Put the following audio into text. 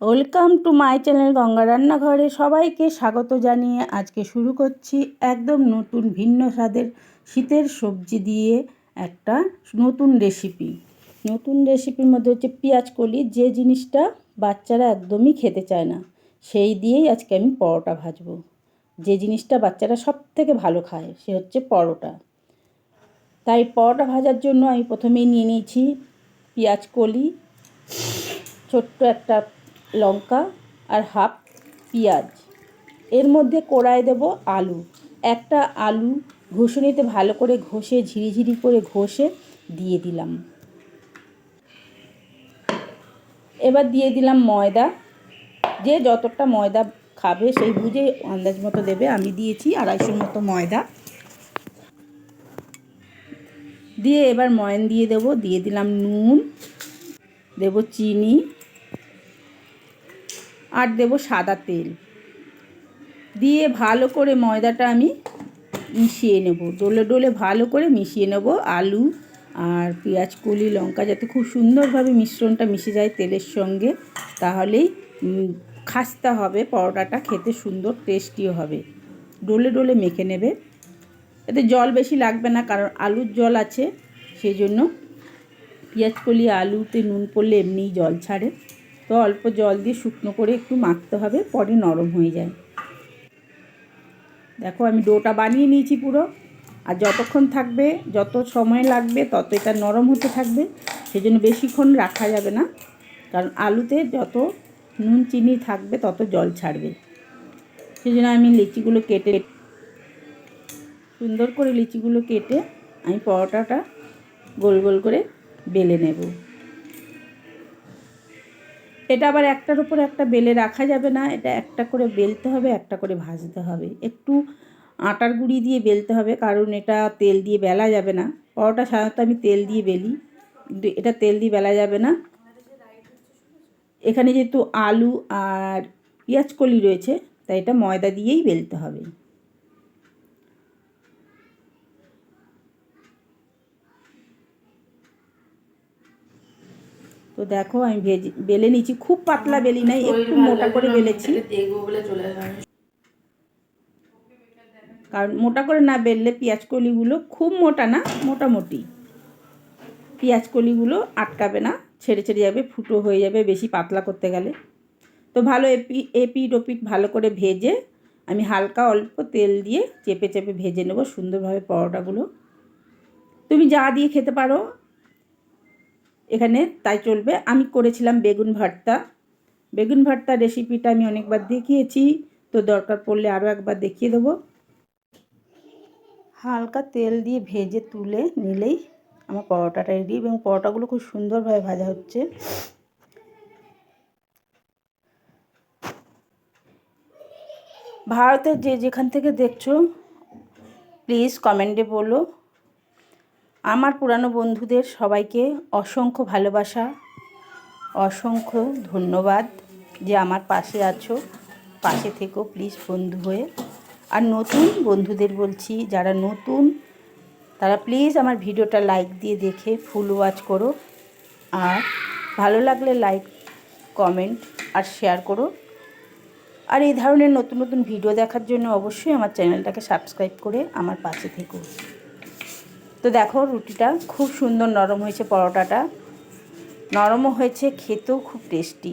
Welcome to my channel Ganga রান্নাঘরে সবাইকে স্বাগত জানিয়ে আজকে শুরু করছি একদম নতুন ভিন্ন স্বাদের শীতের সবজি দিয়ে একটা নতুন রেসিপি। নতুন রেসিপির মধ্যে হচ্ছে পেঁয়াজ কলি, যে জিনিসটা বাচ্চারা একদমই খেতে চায় না, সেই দিয়েই আজকে আমি পরোটা ভাজবো। যে জিনিসটা বাচ্চারা সব থেকে ভালো খায়, সে হচ্ছে পরোটা। তাই পরোটা ভাজার জন্য আমি প্রথমেই নিয়ে নিয়েছি পেঁয়াজ কলি, ছোট্ট একটা লঙ্কা আর হাফ পেঁয়াজ। এর মধ্যে কোড়ায় দেব আলু। একটা আলু ঘষুনিতে ভালো করে ঘষে, ঝিরিঝিরি করে ঘষে দিয়ে দিলাম। এবার দিয়ে দিলাম ময়দা। যে যতটা ময়দা খাবে সেই বুঝে আন্দাজ মতো দেবে। আমি দিয়েছি আড়াইশোর মতো ময়দা। দিয়ে এবার ময়ন দিয়ে দেব। দিয়ে দিলাম নুন, দেব চিনি। আর দেব সাদা তেল। দিয়ে ভালো করে ময়দাটা আমি মিশিয়ে নেব। ডোলে ডোলে ভালো করে মিশিয়ে নেব আলু আর পেঁয়াজ, কলি, লঙ্কা যাতে খুব সুন্দরভাবে মিশ্রণটা মিশে যায় তেলের সঙ্গে, তাহলেই খাস্তা হবে, পরোটাটা খেতে সুন্দর টেস্টিও হবে। ডোলে ডোলে মেখে নেবে। এতে জল বেশি লাগবে না, কারণ আলুর জল আছে সেই জন্য পেঁয়াজ, কলি, আলুতে নুন পড়লে এমনিই জল ছাড়ে। তো অল্প জল দিয়ে শুকনো করে একটু মাখতে হবে, পরে নরম হয়ে যায়। দেখো আমি ডোটা বানিয়ে নিয়েছি পুরো, আর যতক্ষণ থাকবে, যত সময় লাগবে, তত এটা নরম হতে থাকবে। সেই জন্য বেশিক্ষণ রাখা যাবে না, কারণ আলুতে যত নুন, চিনি থাকবে, তত জল ছাড়বে। সেই জন্য আমি লিচিগুলো কেটে, সুন্দর করে লিচিগুলো কেটে আমি পরোটাটা গোল গোল করে বেলে নেব। এটা আবার একটার উপর একটা বেলে রাখা যাবে না, এটা একটা করে বেলতে হবে, একটা করে ভাজতে হবে। একটু আটার গুঁড়ি দিয়ে বেলতে হবে, কারণ এটা তেল দিয়ে বেলা যাবে না। পরোটা সাধারণত আমি তেল দিয়ে বেলি, কিন্তু এটা তেল দিয়ে বেলা যাবে না। এখানে যেহেতু আলু আর পেঁয়াজ কলি রয়েছে, তাই এটা ময়দা দিয়েই বেলতে হবে। তো দেখো আমি ভেজে বেলে নিচ্ছি খুব পাতলা বেলি নাই একটু মোটা করে বেলেছি। কারণ মোটা করে না বেললে পেঁয়াজ কলিগুলো খুব মোটা না মোটামুটি। পেঁয়াজ কলিগুলো আটকাবে না ছেড়ে ছেড়ে যাবে ফুটো হয়ে যাবে বেশি পাতলা করতে গেলে। তো ভালো এপি এপিট ওপিট ভালো করে ভেজে আমি হালকা অল্প তেল দিয়ে চেপে চেপে ভেজে নেব সুন্দরভাবে পরোটাগুলো। তুমি যা দিয়ে খেতে পারো এখানে তাই চলবে। আমি করেছিলাম বেগুন ভর্তা। বেগুন ভর্তা রেসিপিটা আমি অনেকবার দেখিয়েছি, তো দরকার পড়লে আরও একবার দেখিয়ে দেবো। হালকা তেল দিয়ে ভেজে তুলে নিলেই আমার পরোটাটা রেডি এবং পরোটাগুলো খুব সুন্দরভাবে ভাজা হচ্ছে। ভারতের যে যেখান থেকে দেখছ প্লিজ কমেন্টে বলো। আমার পুরানো বন্ধুদের সবাইকে অসংখ্য ভালোবাসা, অসংখ্য ধন্যবাদ যে আমার পাশে আছো। পাশে থেকো প্লিজ বন্ধু হয়ে। আর নতুন বন্ধুদের বলছি, যারা নতুন, তারা প্লিজ আমার ভিডিওটা লাইক দিয়ে দেখে ফুল ওয়াচ করো। আর ভালো লাগলে লাইক, কমেন্ট আর শেয়ার করো। আর এই ধরনের নতুন নতুন ভিডিও দেখার জন্য অবশ্যই আমার চ্যানেলটাকে সাবস্ক্রাইব করে আমার পাশে থেকো। তো দেখো রুটিটা খুব সুন্দর নরম হয়েছে পরোটাটা। নরমও হয়েছে খেতেও খুব টেস্টি